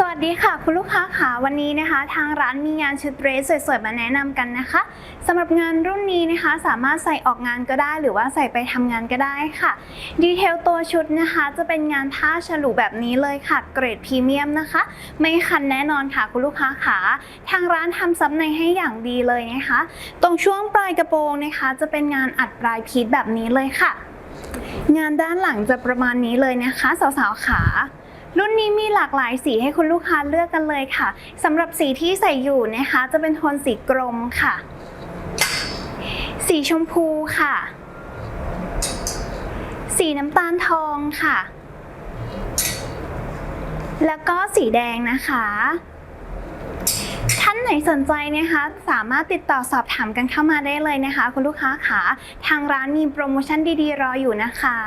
สวัสดีค่ะ คุณลูกค้าค่ะวันนี้นะคะ ทางร้านมีงานชุดเดรสสวยๆ มาแนะนำกันนะคะสำหรับงานรุ่นนี้นะคะ สามารถใส่ออกงานก็ได้หรือว่าใส่ไปทำงานก็ได้ค่ะ ดีเทลตัวชุดนะคะ จะเป็นงานผ้าฉลุแบบนี้เลยค่ะเกรดพรีเมียมนะคะ ไม่คันแน่นอนค่ะ คุณลูกค้าค่ะทางร้านทำซับในให้อย่างดีเลยนะคะ ตรงช่วงปลายกระโปรงนะคะ จะเป็นงานอัดปลายพีทแบบนี้เลยค่ะ งานด้านหลังจะประมาณนี้เลยนะคะ สาวๆขา รุ่นนี้มีหลากหลายสีให้คุณลูกค้าเลือกกันเลยค่ะสำหรับสีที่ใส่อยู่นะคะ จะเป็นโทนสีกรมค่ะ สีชมพูค่ะ สีน้ำตาลทองค่ะ แล้วก็สีแดงนะคะท่านไหนสนใจนะคะ สามารถติดต่อสอบถามกันเข้ามาได้เลยนะคะ คุณลูกค้าค่ะทางร้านมีโปรโมชั่นดีๆ รออยู่นะคะ